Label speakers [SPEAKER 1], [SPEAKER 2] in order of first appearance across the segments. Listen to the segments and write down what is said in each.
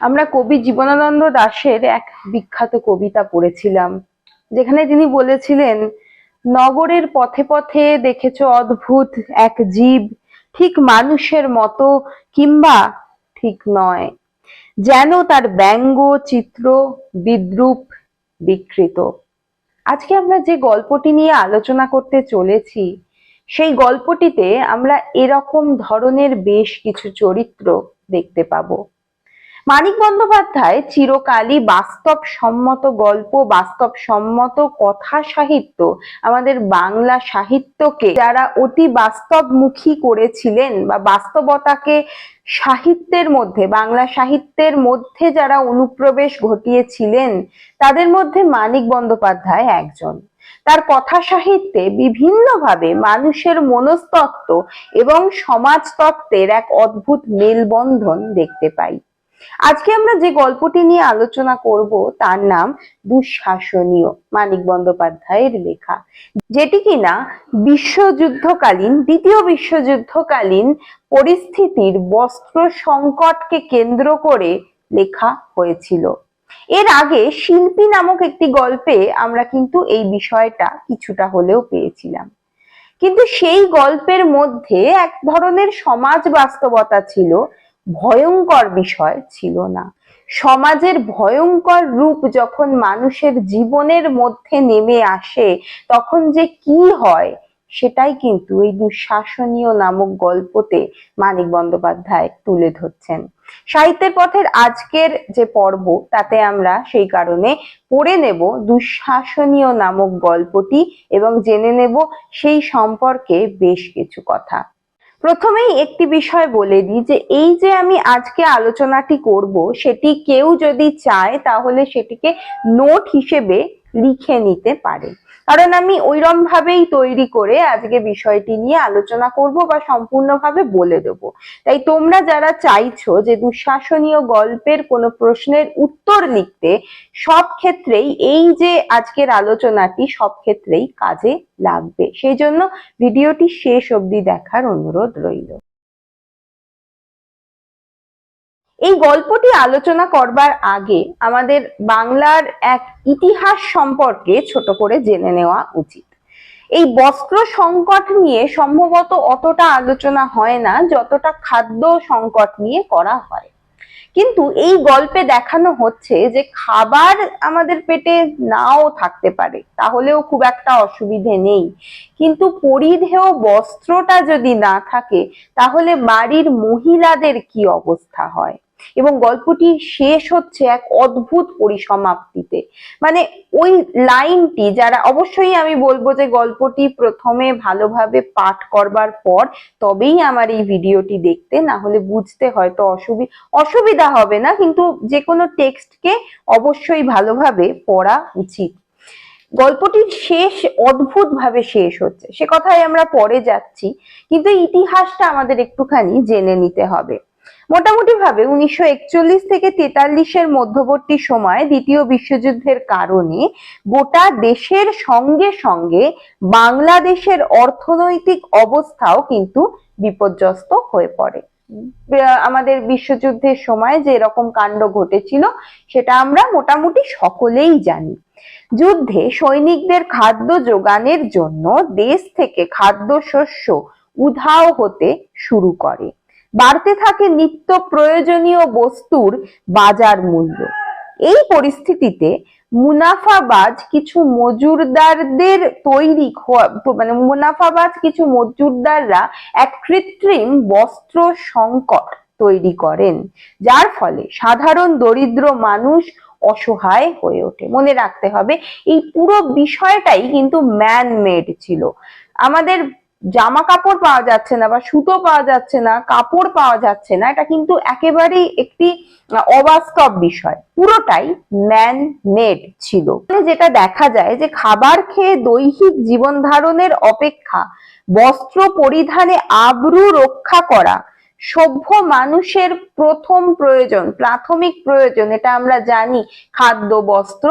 [SPEAKER 1] আমরা কবি জীবনানন্দ দাশের এক বিখ্যাত কবিতা পড়েছিলাম, যেখানে তিনি বলেছিলেন, নগরের পথে পথে দেখেছ অদ্ভুত এক জীব, ঠিক মানুষের মতো কিংবা ঠিক নয়, যেন তার ব্যঙ্গ চিত্র বিদ্রুপ বিকৃত। আজকে আমরা যে গল্পটি নিয়ে আলোচনা করতে চলেছি, সেই গল্পটিতে আমরা এরকম ধরনের বেশ কিছু চরিত্র দেখতে পাবো। মানিক বন্দ্যোপাধ্যায় চিরকালই বাস্তব সম্মত গল্প বাস্তব সম্মত কথা সাহিত্য, আমাদের বাংলা সাহিত্যকে যারা অতি বাস্তবমুখী করেছিলেন বা বাস্তবতাকে সাহিত্যের মধ্যে, বাংলা সাহিত্যের মধ্যে যারা অনুপ্রবেশ ঘটিয়েছিলেন, তাদের মধ্যে মানিক বন্দ্যোপাধ্যায় একজন। তার কথা সাহিত্যে বিভিন্নভাবে মানুষের মনস্তত্ত্ব এবং সমাজতত্ত্বের এক অদ্ভুত মেলবন্ধন দেখতে পাই। আজকে আমরা যে গল্পটি নিয়ে আলোচনা করব, তার নাম দুঃশাসনীয়, মানিক বন্দ্যোপাধ্যায়ের লেখা। যেটি কিনা বিশ্বযুদ্ধকালীন, দ্বিতীয় বিশ্বযুদ্ধকালীন পরিস্থিতির বস্ত্র সংকটকে কেন্দ্র করে লেখা হয়েছিল। এর আগে শিল্পী নামক একটি গল্পে আমরা কিন্তু এই বিষয়টা কিছুটা হলেও পেয়েছিলাম। কিন্তু সেই গল্পের মধ্যে এক ধরনের সমাজ বাস্তবতা ছিল ভয়ঙ্কর বিষয় ছিল না। সমাজের ভয়ঙ্কর রূপ যখন মানুষের জীবনের মধ্যে নেমে আসে, তখন যে কি হয় সেটাই কিন্তু এই দুঃশাসনীয় নামক গল্পতে মানিক বন্দ্যোপাধ্যায় তুলে ধরছেন। সাহিত্যের পথের আজকের যে পর্ব, তাতে আমরা সেই কারণে পড়ে নেব দুঃশাসনীয় নামক গল্পটি এবং জেনে নেব সেই সম্পর্কে বেশ কিছু কথা। প্রথমেই একটি বিষয় বলে দিই যে এই যে আমি আজকে আলোচনাটি করব, সেটি কেউ যদি চায় তাহলে সেটিকে নোট হিসেবে লিখে নিতে পারে। কারণ আমি ওইরম ভাবেই তৈরি করে আজকে বিষয়টি নিয়ে আলোচনা করব বা সম্পূর্ণভাবে বলে দেব। তাই তোমরা যারা চাইছো যে দুঃশাসনীয় গল্পের কোনো প্রশ্নের উত্তর লিখতে, সব ক্ষেত্রেই এই যে আজকের আলোচনাটি সব ক্ষেত্রেই কাজে লাগবে। সেই জন্য ভিডিওটি শেষ অবধি দেখার অনুরোধ রইল। এই গল্পটি আলোচনা করবার আগে আমাদের বাংলার এক ইতিহাস সম্পর্কে ছোট করে জেনে নেওয়া উচিত। এই বস্ত্র সংকট নিয়ে সম্ভবত অতটা আলোচনা হয় না, যতটা খাদ্য সংকট নিয়ে করা হয়। কিন্তু এই গল্পে দেখানো হচ্ছে যে খাবার আমাদের পেটে নাও থাকতে পারে, তাহলেও খুব একটা অসুবিধে নেই। কিন্তু পরিধেয় বস্ত্রটা যদি না থাকে, তাহলে বাড়ির মহিলাদের কি অবস্থা হয়? এবং গল্পটি শেষ হচ্ছে এক অদ্ভুত পরিসমাপ্তিতে। মানে ওই লাইনটি যারা অবশ্যই আমি বলব যে গল্পটি প্রথমে ভালোভাবে পাঠ করবার পর তবেই আমার এই ভিডিওটি দেখতে, না হলে বুঝতে হয়তো অসুবিধা অসুবিধা হবে না, কিন্তু যে কোনো টেক্সটকে অবশ্যই ভালোভাবে পড়া উচিত। গল্পটির শেষ অদ্ভুত ভাবে শেষ হচ্ছে। সে কথায় আমরা পরে যাচ্ছি, কিন্তু ইতিহাসটা আমাদের একটুখানি জেনে নিতে হবে। মোটামুটি ভাবে উনিশশো একচল্লিশ থেকে তেতাল্লিশের মধ্যবর্তী সময় দ্বিতীয় বিশ্বযুদ্ধের কারণে গোটা দেশের সঙ্গে সঙ্গে বাংলাদেশের অর্থনৈতিক অবস্থাও কিন্তু বিপর্যস্ত হয়ে পড়ে। আমাদের বিশ্বযুদ্ধের সময় যে এরকম কাণ্ড ঘটেছিল সেটা আমরা মোটামুটি সকলেই জানি। যুদ্ধে সৈনিকদের খাদ্য যোগানের জন্য দেশ থেকে খাদ্যশস্য উধাও হতে শুরু করে। বাড়তে থাকে নিত্য প্রয়োজনীয় বস্তুর বাজার মূল্য। এই পরিস্থিতিতে মুনাফাবাজ কিছু মজুরদারদের তৈরি মানে মুনাফাবাজ কিছু মজুরদাররা এক কৃত্রিম বস্ত্র সংকট তৈরি করেন, যার ফলে সাধারণ দরিদ্র মানুষ অসহায় হয়ে ওঠে। মনে রাখতে হবে, এই পুরো বিষয়টাই কিন্তু ম্যান মেড ছিল। আমাদের জামা কাপড় পাওয়া যাচ্ছে না বা সুতো পাওয়া যাচ্ছে না, কাপড় পাওয়া যাচ্ছে না, এটা কিন্তু একেবারেই একটি অবাস্তব বিষয়। পুরোটাই ম্যান মেড ছিল যেটা দেখা যায় যে খাবার খেয়ে দৈহিক জীবন ধারণের অপেক্ষা, বস্ত্র পরিধানে আবরু রক্ষা করা, সভ্য মানুষের প্রথম প্রয়োজন, প্রাথমিক প্রয়োজন, এটা আমরা জানি, খাদ্য, বস্ত্র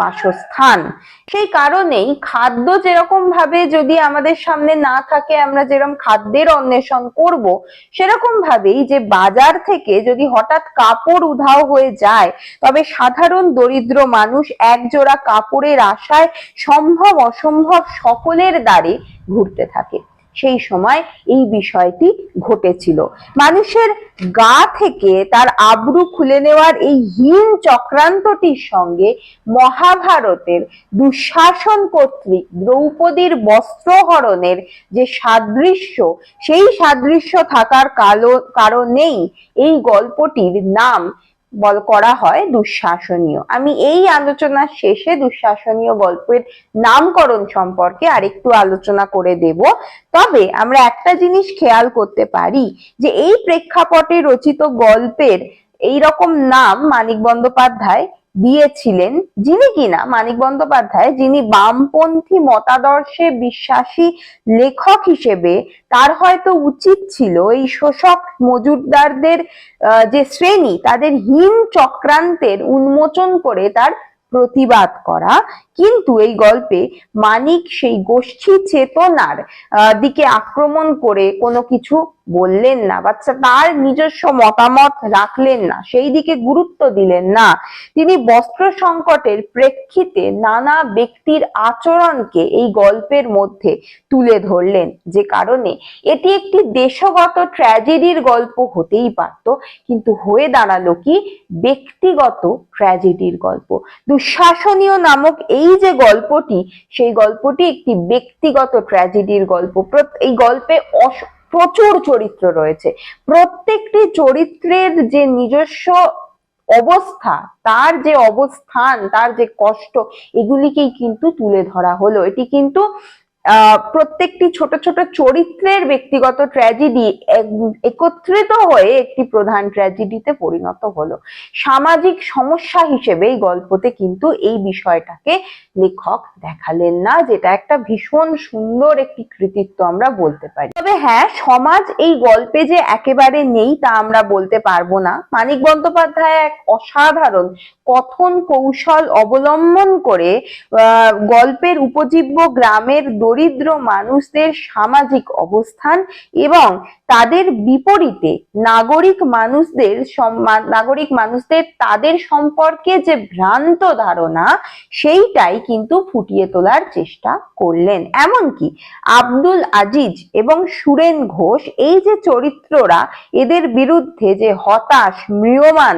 [SPEAKER 1] বাসস্থান। সেই কারণেই খাদ্য যেরকম ভাবে যদি আমাদের সামনে না থাকে, আমরা যেরকম খাদ্যের অন্বেষণ করব, সেরকম ভাবেই যে বাজার থেকে যদি হঠাৎ কাপড় উধাও হয়ে যায়, তবে সাধারণ দরিদ্র মানুষ একজোড়া কাপড়ের আশায় সম্ভব অসম্ভব সকলের দ্বারে ঘুরতে থাকে। সেই সময় এই বিষয়টি ঘটেছিল। মানুষের গা থেকে তার আব্রু খুলে নেওয়ার এই হীন চক্রান্তটির সঙ্গে মহাভারতের দুঃশাসন কর্তৃক দ্রৌপদীর বস্ত্রহরণের যে সাদৃশ্য, সেই সাদৃশ্য থাকার কালো, কারণেই এই গল্পটির নাম বল করা হয় দুঃশাসনীয়। আমি এই আলোচনার শেষে দুঃশাসনীয় গল্পের নামকরণ সম্পর্কে আরেকটু আলোচনা করে দেব। তবে আমরা একটা জিনিস খেয়াল করতে পারি যে এই প্রেক্ষাপটে রচিত গল্পের এই রকম নাম মানিক বন্দ্যোপাধ্যায় দিয়েছিলেন, যিনি কিনা মানিক বন্দ্যোপাধ্যায়, যিনি বামপন্থী মতাদর্শে বিশ্বাসী লেখক হিসেবে, তার হয়তো উচিত ছিল এই শোষক মজুরদারদের যে শ্রেণি, তাদের হীন চক্রান্তের উন্মোচন করে তার প্রতিবাদ করা। কিন্তু এই গল্পে মানিক সেই গোষ্ঠী চেতনার দিকে আক্রমণ করে কোনো কিছু বললেন না বাচ্চা তার নিজস্ব মতামত রাখলেন না, সেই দিকে গুরুত্ব দিলেন না। তিনি বস্ত্র সংকটের প্রেক্ষিতে নানা ব্যক্তির আচরণকে এই গল্পের মধ্যে তুলে ধরলেন, যে কারণে এটি একটি দেশগত ট্র্যাজেডির গল্প হতেই পারত, কিন্তু হয়ে দাঁড়াল কি? ব্যক্তিগত ট্র্যাজেডির গল্প। দুঃশাসনীয় নামক এই যে গল্পটি, সেই গল্পটি একটি ব্যক্তিগত ট্র্যাজেডির গল্প। এই গল্পে প্রচুর চরিত্র রয়েছে। প্রত্যেকটি চরিত্রের যে নিজস্ব অবস্থা, তার যে অবস্থান, তার যে কষ্ট, এগুলিকেই কিন্তু তুলে ধরা হলো। এটি কিন্তু প্রত্যেকটি ছোট ছোট চরিত্রের ব্যক্তিগত ট্র্যাজেডি একত্রিত হয়ে একটি প্রধান ট্র্যাজেডিতে পরিণত হলো। সামাজিক সমস্যা হিসেবে এই গল্পতে কিন্তু এই বিষয়টাকে লেখক দেখালেন না, যেটা একটা ভীষণ সুন্দর একটি কৃতিত্ব আমরা বলতে পারি। তবে হ্যাঁ সমাজ এই গল্পে যে একেবারে নেই তা আমরা বলতে পারব না। মানিক বন্দ্যোপাধ্যায় এক অসাধারণ কথন কৌশল অবলম্বন করে গল্পের উপজীব্য গ্রামের দরিদ্র মানুষদের সামাজিক অবস্থান এবং তাদের বিপরীতে নাগরিক মানুষদের নাগরিক মানুষদের তাদের সম্পর্কে যে ভ্রান্ত ধারণা, সেইটাই কিন্তু ফুটিয়ে তোলার চেষ্টা করলেন। এমনকি আব্দুল আজিজ এবং সুরেন ঘোষ, এই যে চরিত্ররা, এদের বিরুদ্ধে যে হতাশ, ম্রিয়মান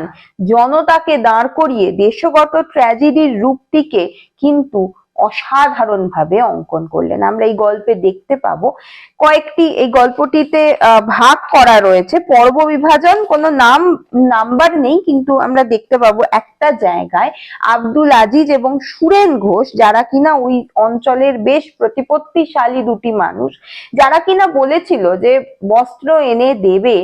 [SPEAKER 1] জনতাকে দাঁড় করিয়ে দেশগত ট্র্যাজেডির রূপটিকে কিন্তু অসাধারণভাবে অঙ্কন করলেন। আমরা এই গল্পে দেখতে পাবো কয়েকটি, এই গল্পটিতে ভাগ করা রয়েছে। পর্ব বিভাজন, কোনো নাম, নাম্বার নেই, কিন্তু আমরা দেখতে পাবো একটা জায়গায় আব্দুল আজিজ এবং সুরেন ঘোষ, যারা কিনা ওই অঞ্চলের বেশ প্রতিপত্তিশালী দুটি মানুষ, যারা কিনা বলেছিল যে বস্ত্র এনে দেবে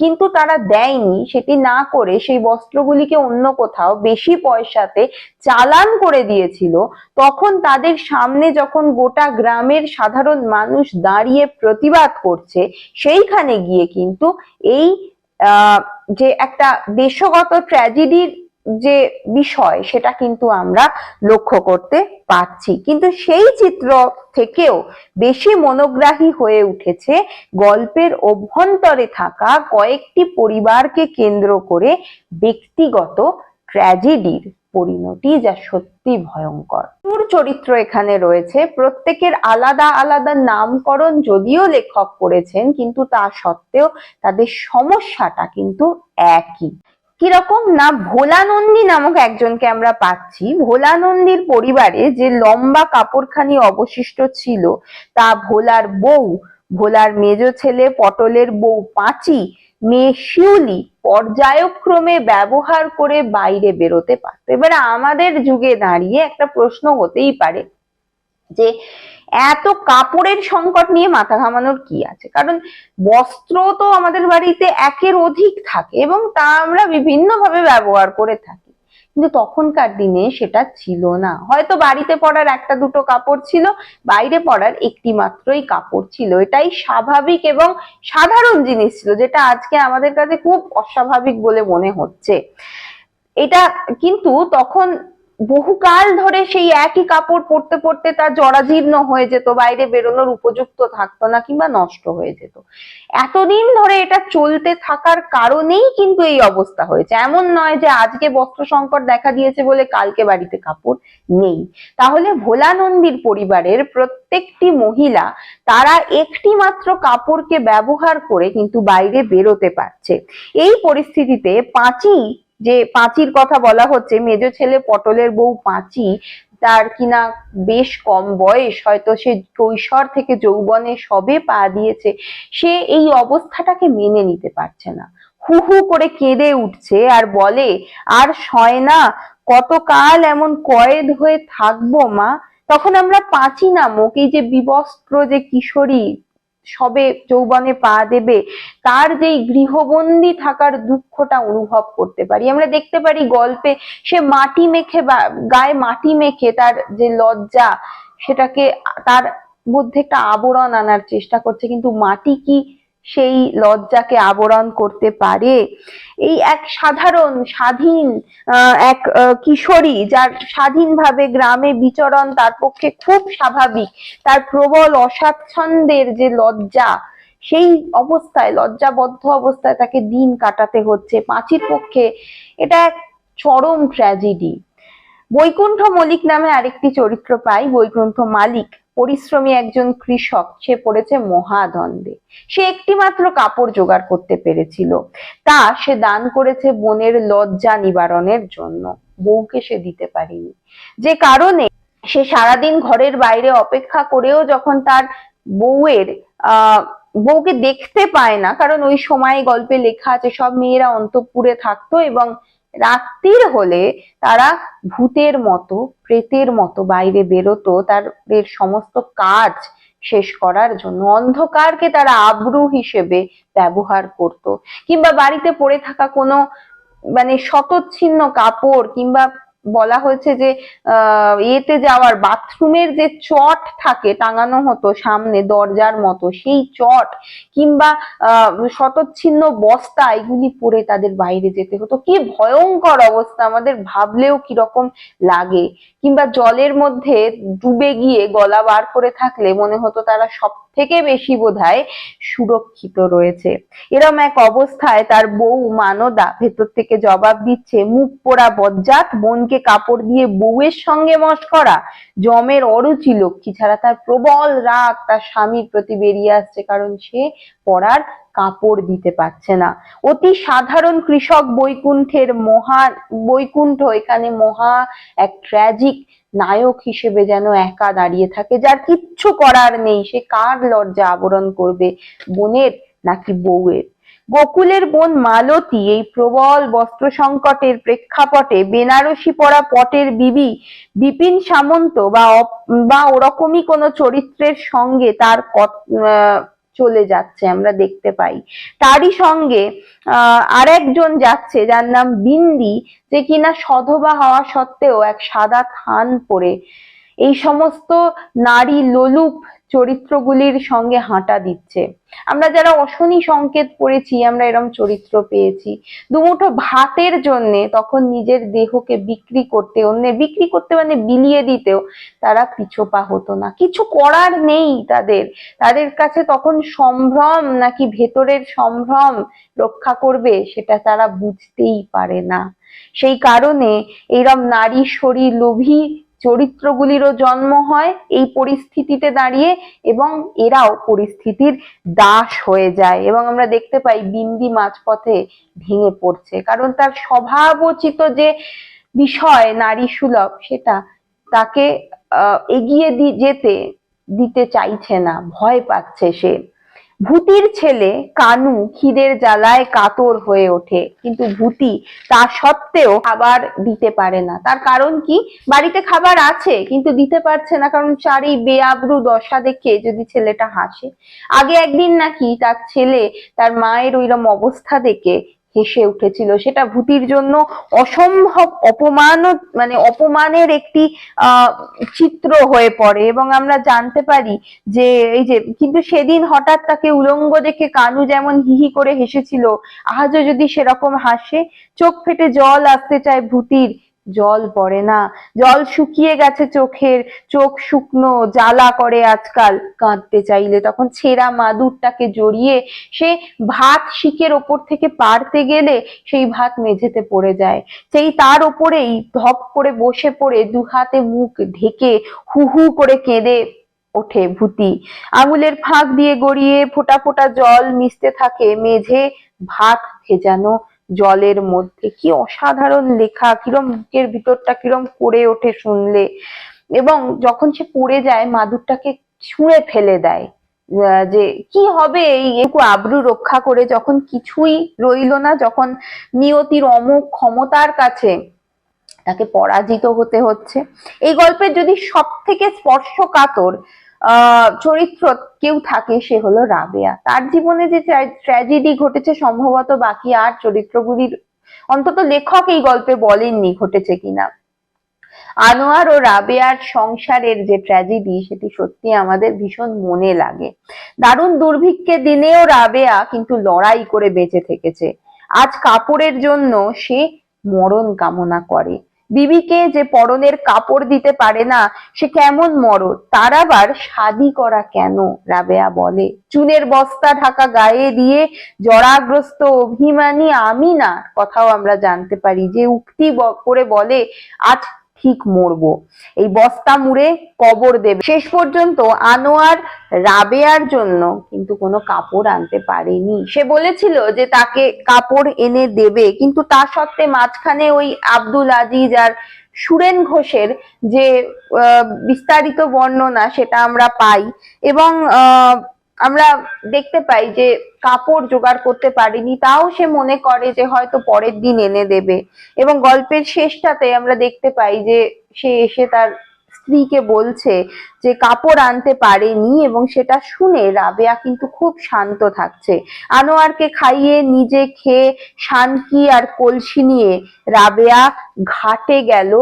[SPEAKER 1] কিন্তু তারা দেয়নি, সেটি না করে সেই বস্ত্রগুলিকে অন্য কোথাও বেশি পয়সাতে চালান করে দিয়েছিল, তখন তাদের সামনে যখন গোটা গ্রামের সাধারণ মানুষ দাঁড়িয়ে প্রতিবাদ করছে, সেইখানে গিয়ে কিন্তু এই যে একটা দেশগত ট্র্যাজেডির যে বিষয়, সেটা কিন্তু আমরা লক্ষ্য করতে পারছি। কিন্তু সেই চিত্র থেকেও বেশি মনোগ্রাহী হয়ে উঠেছে গল্পের অভ্যন্তরে থাকা কয়েকটি পরিবারকে কেন্দ্র করে ব্যক্তিগত ট্র্যাজেডির। পরিণতি যা সত্যি ভয়ঙ্কর। প্রচুর চরিত্র এখানে রয়েছে। প্রত্যেকের আলাদা আলাদা নামকরণ যদিও লেখক করেছেন, কিন্তু তা সত্ত্বেও তাদের সমস্যাটা কিন্তু একই। কীরকম না ভোলানন্দী নামক একজনকে আমরা পাচ্ছি। ভোলানন্দীর পরিবারে যে লম্বা কাপড়খানি অবশিষ্ট ছিল, তা ভোলার বউ, ভোলার মেজ ছেলে, পটলের বউ পাঁচি মেয়ে শিউলি পর্যায়ক্রমে ব্যবহার করে বাইরে বেরোতে পারত। এবারে আমাদের যুগে দাঁড়িয়ে একটা প্রশ্ন হতেই পারে যে, এত কাপড়ের সংকট নিয়ে মাথা ঘামানোর কি আছে? কারণ বস্ত্র তো আমাদের বাড়িতে একের অধিক থাকে এবং তা আমরা বিভিন্নভাবে ব্যবহার করে থাকি। কিন্তু তখনকার দিনে সেটা ছিল না। হয়তো বাড়িতে পরার একটা দুটো কাপড় ছিল, বাইরে পরার একটি মাত্রই কাপড় ছিল। এটাই স্বাভাবিক এবং সাধারণ জিনিস ছিল, যেটা আজকে আমাদের কাছে খুব অস্বাভাবিক বলে মনে হচ্ছে। এটা কিন্তু তখন বহুকাল ধরে সেই একই কাপড় পরতে পরতে তার জরাজীর্ণ হয়ে যেত, বাইরে বেরোনোর উপযুক্ত থাকতো না কিংবা নষ্ট হয়ে যেত। এতদিন ধরে এটা চলতে থাকার কারণেই কিন্তু এই অবস্থা হয়েছে। এমন নয় যে আজকে বস্ত্র সংকট দেখা দিয়েছে বলে কালকে বাড়িতে কাপড় নেই। তাহলে ভোলানন্দীর পরিবারের প্রত্যেকটি মহিলা তারা একটি মাত্র কাপড়কে ব্যবহার করে কিন্তু বাইরে বেরোতে পারছে। এই পরিস্থিতিতে পাঁচি যে পাঁচির কথা বলা হচ্ছে, মেজ ছেলে পটলের বউ পাঁচি, তার কিনা বেশ কম বয়স, হয়তো সে কৈশোর থেকে যৌবনে সবে পা দিয়েছে, সে এই অবস্থাটাকে মেনে নিতে পারছে না। হু হু করে কেঁদে উঠছে আর বলে, আর সয় না, কতকাল এমন কয়েদ হয়ে থাকব মা? তখন আমরা পাঁচি নামক এই যে বিবস্ত্র যে কিশোরী সবে যৌবনে পা দেবে, তার যেই গৃহবন্দী থাকার দুঃখটা অনুভব করতে পারি। আমরা দেখতে পারি গল্পে সে মাটি মেখে গায়ে মাটি মেখে তার যে লজ্জা, সেটাকে তার মধ্যে একটা আবরণ আনার চেষ্টা করছে। কিন্তু মাটি কি সেই লজ্জাকে আবরণ করতে পারে। এই এক সাধারণ, স্বাধীন এক কিশোরী যার স্বাধীনভাবে গ্রামে বিচরণ তার পক্ষে খুব স্বাভাবিক। তার প্রবল অস্বাচ্ছন্দ্যের যে লজ্জা, সেই অবস্থায়, লজ্জাবদ্ধ অবস্থায় তাকে দিন কাটাতে হচ্ছে। পাঁচির পক্ষে এটা এক চরম ট্র্যাজেডি বৈকুণ্ঠ মলিক নামে আরেকটি চরিত্র পাই, বৈকুণ্ঠ মালিক। পরিশ্রমী একজন কৃষক, সে পড়েছে মহাদ্বন্দ্বে। সে একটি মাত্র কাপড় জোগাড় করতে পেরেছিল। তা সে দান করেছে বোনের লজ্জা নিবারণের জন্য। বউকে সে দিতে পারেনি। যে কারণে সে সারাদিন ঘরের বাইরে অপেক্ষা করেও যখন তার বউয়ের আহ বউকে দেখতে পায় না, কারণ ওই সময় গল্পে লেখা আছে, সব মেয়েরা অন্তঃপুরে থাকতো এবং রাত্রির হলে তারা ভূতের মতো, প্রেতের মতো বাইরে বেরোতো, তাদের সমস্ত কাজ শেষ করার জন্য, অন্ধকারকে তারা আব্রু হিসেবে ব্যবহার করত। কিংবা বাড়িতে পড়ে থাকা কোনো মানে শতচ্ছিন্ন কাপড় কিংবা বলা হয়েছে যে এতে যাওয়ার বাথরুমের যে চট থাকে টাঙানো হতো সামনে দরজার মতো, সেই চট কিংবা শতচ্ছিন্ন বস্তা এগুলি পরে তাদের বাইরে যেতে হতো। কি ভয়ঙ্কর অবস্থা, আমাদের ভাবলেও কীরকম লাগে। কিংবা জলের মধ্যে ডুবে গিয়ে গলা বার করে থাকলে মনে হতো তারা সব থেকে বেশি বোধহয় সুরক্ষিত রয়েছে। এরম এক অবস্থায় তার বউ মানদা ভেতর থেকে জবাব দিচ্ছে, মুখ পোড়া বজ্জাত, বোনকে কাপড় দিয়ে বউয়ের সঙ্গে মস করা। জমের অরুচি লক্ষ্মী ছাড়া তার প্রবল রাগ তার স্বামীর প্রতি বেরিয়ে আসছে, কারণ সে পরার কাপড় দিতে পারছে না। অতি সাধারণ কৃষক বৈকুণ্ঠের মহা, বৈকুণ্ঠ এখানে মহা এক ট্র্যাজিক নায়ক হিসেবে যেন একা দাঁড়িয়ে থাকে, যার কিচ্ছু করার নেই। সে কার লজ্জা আবরণ করবে বোনের নাকি বউয়ের? গোকুলের বোন মালতী এই প্রবল বস্ত্র সংকটের প্রেক্ষাপটে বেনারসি পরা পটের বিবি বিপিন সামন্ত বা বা ওরকমই কোনো চরিত্রের সঙ্গে তার চলে যাচ্ছে, আমরা দেখতে পাই। তারই সঙ্গে, আহ, আরেকজন যাচ্ছে, যার নাম বিন্দি, যে কিনা সধবা হওয়া সত্ত্বেও এক সাদা থান পরে। এই সমস্ত নারী লোলুপ চরিত্রগুলির সঙ্গে হাঁটা দিচ্ছে। আমরা যারা অশনি সংকেত পড়েছি, আমরা এরম চরিত্র পেয়েছি। দুমুঠো ভাতের জন্যে তখন নিজের দেহকে বিক্রি করতে, অন্য বিক্রি করতে মানে বিলিয়ে দিতেও তারা পিছোপা হতো না। কিছু করার নেই তাদের। তাদের কাছে তখন সম্ভ্রম নাকি ভেতরের সম্ভ্রম রক্ষা করবে সেটা তারা বুঝতেই পারে না। সেই কারণে এইরম নারী শরীর লোভী চরিত্রগুলিরও জন্ম হয় এই পরিস্থিতিতে দাঁড়িয়ে এবং এরাও পরিস্থিতির দাস হয়ে যায় এবং আমরা দেখতে পাই বিন্দি মাঝপথে ভেঙে পড়ছে। কারণ তার স্বভাবোচিত যে বিষয় নারী সুলভ সেটা তাকে এগিয়ে যেতে দিতে চাইছে না, ভয় পাচ্ছে সে। ভূতির ছেলে কানু খিদের জ্বালায় কাতর হয়ে ওঠে। কিন্তু ভূতি তা সত্ত্বেও খাবার দিতে পারে না। তার কারণ কি? বাড়িতে খাবার আছে, কিন্তু দিতে পারছে না। কারণ চারি বেআব্রু দশা দেখে যদি ছেলেটা হাসে। আগে একদিন নাকি তার ছেলে তার মায়ের ওইরম অবস্থা দেখে হেসে উঠেছিল। সেটা ভূতির জন্য অসম্ভব অপমান মানে অপমানের একটি চিত্র হয়ে পড়ে। এবং আমরা জানতে পারি যে, এই যে, কিন্তু সেদিন হঠাৎ তাকে উলঙ্গ দেখে কানু যেমন হিহি করে হেসেছিল, আজও যদি সেরকম হাসে, চোখ ফেটে জল আসতে চায় ভূতির। জল পড়ে না। জল শুকিয়ে গেছে চোখের, চোখ শুকনো, জ্বালা করে আজকাল। কাঁদতে চাইলে তখন ছেঁড়া মাদুরটাকে জড়িয়ে সে ভাত শিকের ওপর থেকে পারতে গেলে সেই ভাত মেঝেতে পড়ে যায়। সেই তার ওপরেই ধপ করে বসে পড়ে দু হাতে মুখ ঢেকে হু হু করে কেঁদে ওঠে ভূতি। আঙুলের ফাঁক দিয়ে গড়িয়ে ফোটা ফোটা জল মিশতে থাকে, মেঝে ভাত ভেজানো জলের মধ্যে কি অসাধারণ লেখা, কিরম বুকের ভিতরটা কিরম করে ওঠে শুনলে। এবং যখন সে পড়ে যায়, মাদুরটাকে ছুঁড়ে ফেলে দেয় যে কি হবে এই একটু আব্রু রক্ষা করে। যখন কিছুই রইল না, যখন নিয়তির অমোঘ ক্ষমতার কাছে তাকে পরাজিত হতে হচ্ছে। এই গল্পের যদি সব থেকে স্পর্শকাতর চরিত্র কেউ থাকে সে হলো রাবেয়া। তার জীবনে যে ট্র্যাজেডি ঘটেছে সম্ভবত বাকি আর চরিত্রগুলির, অন্তত লেখক এই গল্পে বলেননি ঘটেছে কিনা। আনোয়ার ও রাবেয়ার সংসারের যে ট্র্যাজেডি সেটি সত্যি আমাদের ভীষণ মনে লাগে। দারুণ দুর্ভিক্ষের দিনেও রাবেয়া কিন্তু লড়াই করে বেঁচে থেকেছে। আজ কাপড়ের জন্য সে মরণ কামনা করে। বিবিকে যে পরনের কাপড় দিতে পারে না, সে কেমন মরদ? তার আবার শাদি করা কেন? রাবেয়া বলে। চুনের বস্তা ঢাকা গায়ে দিয়ে জরাগ্রস্ত অভিমানী আমি না কথাও আমরা জানতে পারি। যে উক্তি করে বলে, আজ ঠিক মরবো। এই বস্তা মুড়ে কবর দেবে। শেষ পর্যন্ত আনোয়ার রাবেয়ার জন্য কিন্তু কোনো কাপড় আনতে পারেনি। সে বলেছিল যে তাকে কাপড় এনে দেবে, কিন্তু তা সত্ত্বে মাঝখানে ওই আব্দুল আজিজ আর সুরেন ঘোষের যে বিস্তারিত বর্ণনা সেটা আমরা পাই এবং আমরা দেখতে পাই যে কাপড় জোগাড় করতে পারেনি, তাও সে মনে করে যে হয়তো পরের দিন এনে দেবে। এবং গল্পের শেষটাতে আমরা দেখতে পাই যে সে এসে তার স্ত্রীকে বলছে যে কাপড় আনতে পারেনি এবং সেটা শুনে রাবেয়া কিন্তু খুব শান্ত থাকছে। আনোয়ারকে খাইয়ে নিজে খেয়ে শানকি আর কলসি নিয়ে রাবেয়া ঘাটে গেল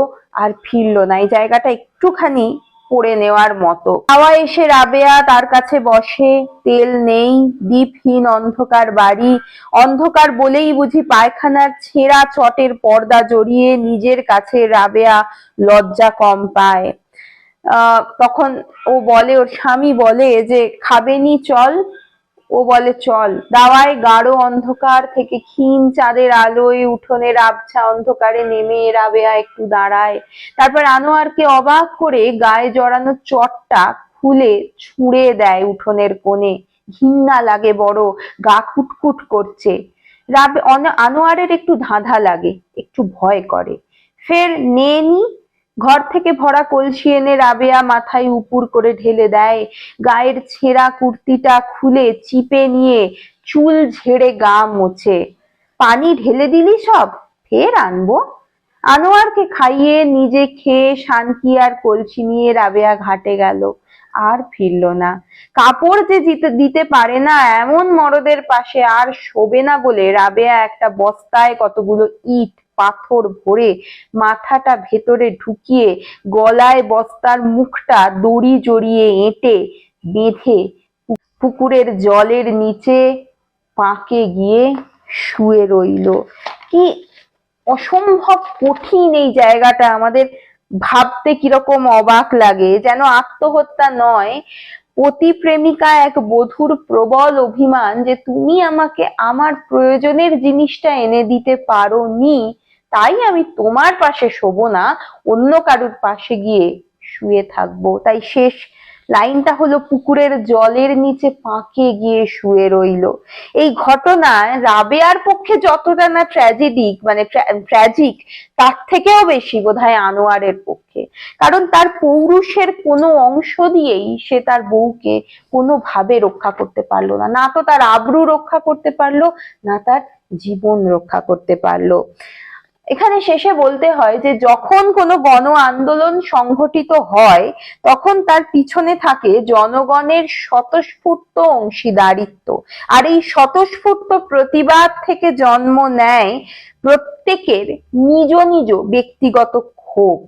[SPEAKER 1] আর ফিরলো না। এই জায়গাটা একটুখানি পড়ে নেওয়ার মতো। হাওয়া এসে রাবেয়া তার কাছে বসে, তেল নেই, দ্বীপহীন অন্ধকার বাড়ি। অন্ধকার বলেই বুঝি পায়খানার ছেঁড়া চটের পর্দা জড়িয়ে নিজের কাছে রাবেয়া লজ্জা কম পায়। তখন ও বলে, ওর স্বামী বলে যে খাবেনি চল। ও বলে, চল। দাওয়ায় গাঢ় অন্ধকার থেকে ক্ষীণ চাঁদের আলোয় উঠোনের আবছা অন্ধকারে নেমে রাবেয়া একটু দাঁড়ায়। তারপর আনোয়ারকে অবাক করে গায়ে জড়ানো চটটা খুলে ছুঁড়ে দেয় উঠোনের কোণে। ঘিন্না লাগে বড়, গা কুটকুট করছে। রাবে আনোয়ারের একটু ধাঁধা লাগে, একটু ভয় করে। ফের নেনি ঘর থেকে ভরা কলসি এনে রাবেয়া মাথায় উপুর করে ঢেলে দেয়। গায়ের ছেঁড়া কুর্তিটা খুলে চিপে নিয়ে চুল ঝেড়ে গা মোছে। পানি ঢেলে দিলি সব, ফের আনব? আনোয়ারকে খাইয়ে নিজে খেয়ে শান্তি আর কলসি নিয়ে রাবেয়া ঘাটে গেল, আর ফিরল না। কাপড় যে দিতে পারে না, এমন মরদের পাশে আর শোবে না বলে রাবেয়া একটা বস্তায় কতগুলো ইট পাথর ভরে মাথাটা ভেতরে ঢুকিয়ে গলায় বস্তার মুখটা দড়ি জড়িয়ে এঁটে বেঁধে পুকুরের জলের নিচে পাকে গিয়ে শুয়ে রইল। কি অসম্ভব কঠিন এই জায়গাটা। আমাদের ভাবতে কীরকম অবাক লাগে, যেন আত্মহত্যা নয়। পতি প্রেমিকা এক বধুর প্রবল অভিমান যে তুমি আমাকে আমার প্রয়োজনের জিনিসটা এনে দিতে পারোনি। তাই আমি তোমার পাশে শোবো না, অন্য কারুর পাশে গিয়ে শুয়ে থাকব। তাই শেষ লাইনটা হলো পুকুরের জলের নিচে পাঁকে গিয়ে শুয়ে রইল। এই ঘটনায় রাবেয়ার পক্ষে যতটা না ট্র্যাজেডিক মানে ট্র্যাজিক তার থেকেও বেশি বোধহয় আনোয়ারের পক্ষে। কারণ তার পৌরুষের কোনো অংশ দিয়েই সে তার বউকে কোনোভাবে রক্ষা করতে পারল না। না তো তার আবরু রক্ষা করতে পারল, না তার জীবন রক্ষা করতে পারল। এখানে শেষে বলতে হয় যে যখন কোনো গণ আন্দোলন সংঘটিত হয়, তখন তার পিছনে থাকে জনগণের স্বতঃস্ফূর্ত অংশীদারিত্ব। আর এই স্বতঃস্ফূর্ত প্রতিবাদ থেকে জন্ম নেয় প্রত্যেকের নিজ নিজ ব্যক্তিগত ক্ষোভ।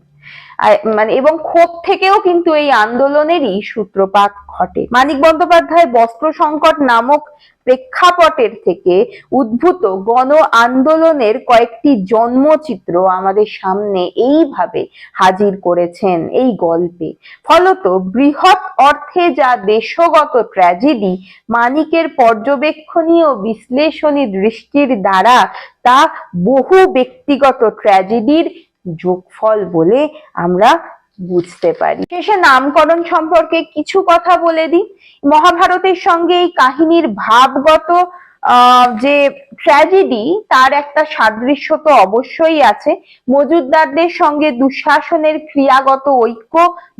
[SPEAKER 1] মানে এবং ক্ষোভ থেকেও কিন্তু এই আন্দোলনেরই সূত্রপাত ঘটে। মানিক বন্দ্যোপাধ্যায় বস্ত্র সংকট নামক প্রেক্ষাপটের থেকে উদ্ভূত গণ আন্দোলনের কয়েকটি জন্মচিত্র আমাদের সামনে এইভাবে হাজির করেছেন এই গল্পে। ফলত বৃহৎ অর্থে যা দেশগত ট্র্যাজেডি মানিকের পর্যবেক্ষণীয় বিশ্লেষণী দৃষ্টির দ্বারা তা বহু ব্যক্তিগত ট্র্যাজেডির যোগফল বলে আমরা বুঝতে পারি। শেষে নামকরণ সম্পর্কে কিছু কথা বলে দিই। মহাভারতের সঙ্গে এই কাহিনীর ভাবগত যে ট্র্যাজেডি তার একটা সাদৃশ্য তো অবশ্যই আছে। মজুদদারদের সঙ্গে দুঃশাসনের ক্রিয়াগত ঐক্য,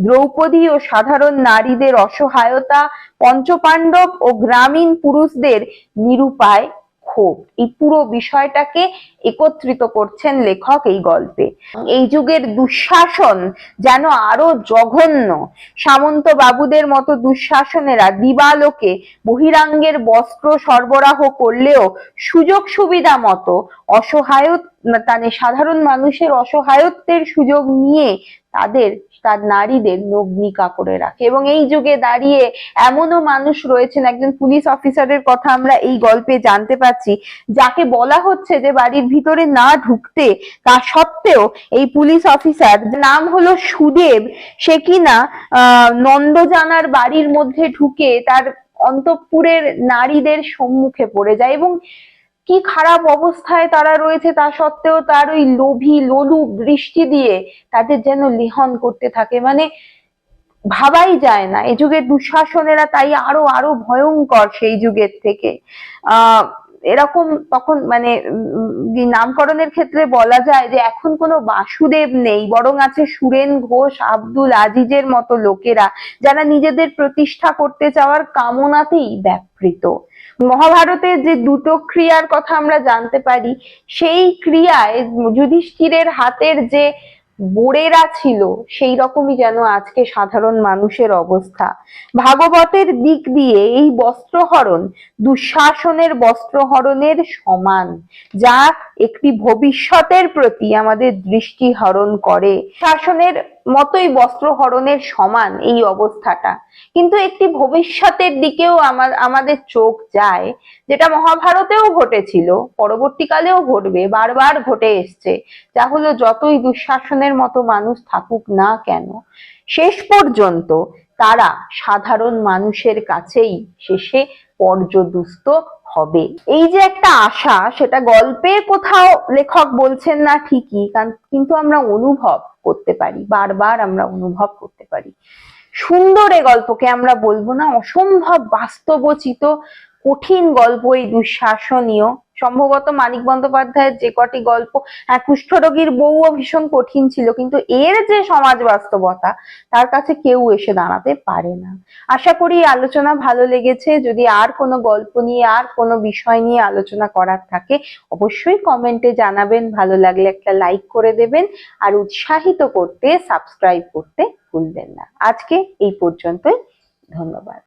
[SPEAKER 1] দ্রৌপদী ও সাধারণ নারীদের অসহায়তা, পঞ্চপাণ্ডব ও গ্রামীণ পুরুষদের নিরুপায় ক্ষোভ। এই পুরো বিষয়টাকে একত্রিত করছেন লেখক এই গল্পে। এই যুগের দুঃশাসন যেন আরও জঘন্য। সামন্ত বাবুদের মতো দুঃশাসনেরা দিবালোকে বহিরাঙ্গের বস্ত্র সরবরাহ করলেও সুযোগ সুবিধা মতো অসহায়ত মানে সাধারণ মানুষের অসহায়ত্বের সুযোগ নিয়ে তাদের, তার নারীদের নগ্নিকা করে রাখে। এবং এই যুগে দাঁড়িয়ে এমনও মানুষ রয়েছেন, একজন পুলিশ অফিসারের কথা আমরা এই গল্পে জানতে পাচ্ছি যাকে বলা হচ্ছে যে বাড়ির ভিতরে না ঢুকতে তা সত্ত্বেও এই পুলিশ অফিসার নাম হলো সুদেব, সে কিনা নন্দজানার বাড়ির মধ্যে ঢুকে তার অন্তঃপুরের নারীদের সম্মুখে পড়ে যায়। এবং কি খারাপ অবস্থায় তারা রয়েছে তা সত্ত্বেও তার ওই লোভী, লোলু দৃষ্টি দিয়ে তাদের যেন লিহন করতে থাকে। মানে ভাবাই যায় না। এই যুগের দুঃশাসনেরা তাই আরও আরও ভয়ঙ্কর সেই যুগের থেকে। আহ, এরকম তখন মানে নামকরণের ক্ষেত্রে বলা যায় যে এখন কোনো বাসুদেব নেই, বরং আছে সুরেন ঘোষ, আব্দুল আজিজের মতো লোকেরা, যারা নিজেদের প্রতিষ্ঠা করতে চাওয়ার কামনাতেই ব্যাপৃত। মহাভারতের যে দুটো ক্রিয়ার কথা আমরা জানতে পারি, সেই ক্রিয়ায় যুধিষ্ঠিরের হাতের যে বোরেরা ছিল, সেই রকমই যেন আজকে সাধারণ মানুষের অবস্থা। ভাগবতের দিক দিয়ে এই বস্ত্রহরণ দুঃশাসনের বস্ত্রহরণের সমান, যা একটি ভবিষ্যতের প্রতি আমাদের দৃষ্টি হরণ করে। শাসনের মতোই বস্ত্রহরণের সমান এই অবস্থাটা। কিন্তু একটি ভবিষ্যতের দিকেও আমার, আমাদের চোখ যায়, যেটা মহাভারতেও ঘটেছিল, পরবর্তীকালেও ঘটবে, বারবার ঘটে এসছে। যা হলো যতই দুঃশাসনের মতো মানুষ থাকুক না কেন, শেষ পর্যন্ত তারা সাধারণ মানুষের কাছেই শেষে পর্যদুস্ত হবে। এই যে একটা আশা, সেটা গল্পে কোথাও লেখক বলছেন না ঠিকই কারণ কিন্তু আমরা অনুভব করতে পারি, বারবার আমরা অনুভব করতে পারি। সুন্দর এ গল্পকে আমরা বলব না, অসম্ভব বাস্তবচিত কঠিন গল্প এই দুঃশাসনীয় সম্ভবত মানিক বন্দ্যোপাধ্যায়ের যে কটি গল্প হ্যাঁ কুষ্ঠরোগীর বউও ভীষণ কঠিন ছিল, কিন্তু এর যে সমাজ বাস্তবতা, তার কাছে কেউ এসে দাঁড়াতে পারে না। আশা করি আলোচনা ভালো লেগেছে। যদি আর কোনো গল্প নিয়ে, আর কোনো বিষয় নিয়ে আলোচনা করার থাকে, অবশ্যই কমেন্টে জানাবেন। ভালো লাগলে একটা লাইক করে দেবেন। আর উৎসাহিত করতে, সাবস্ক্রাইব করতে ভুলবেন না। আজকে এই পর্যন্তই। ধন্যবাদ।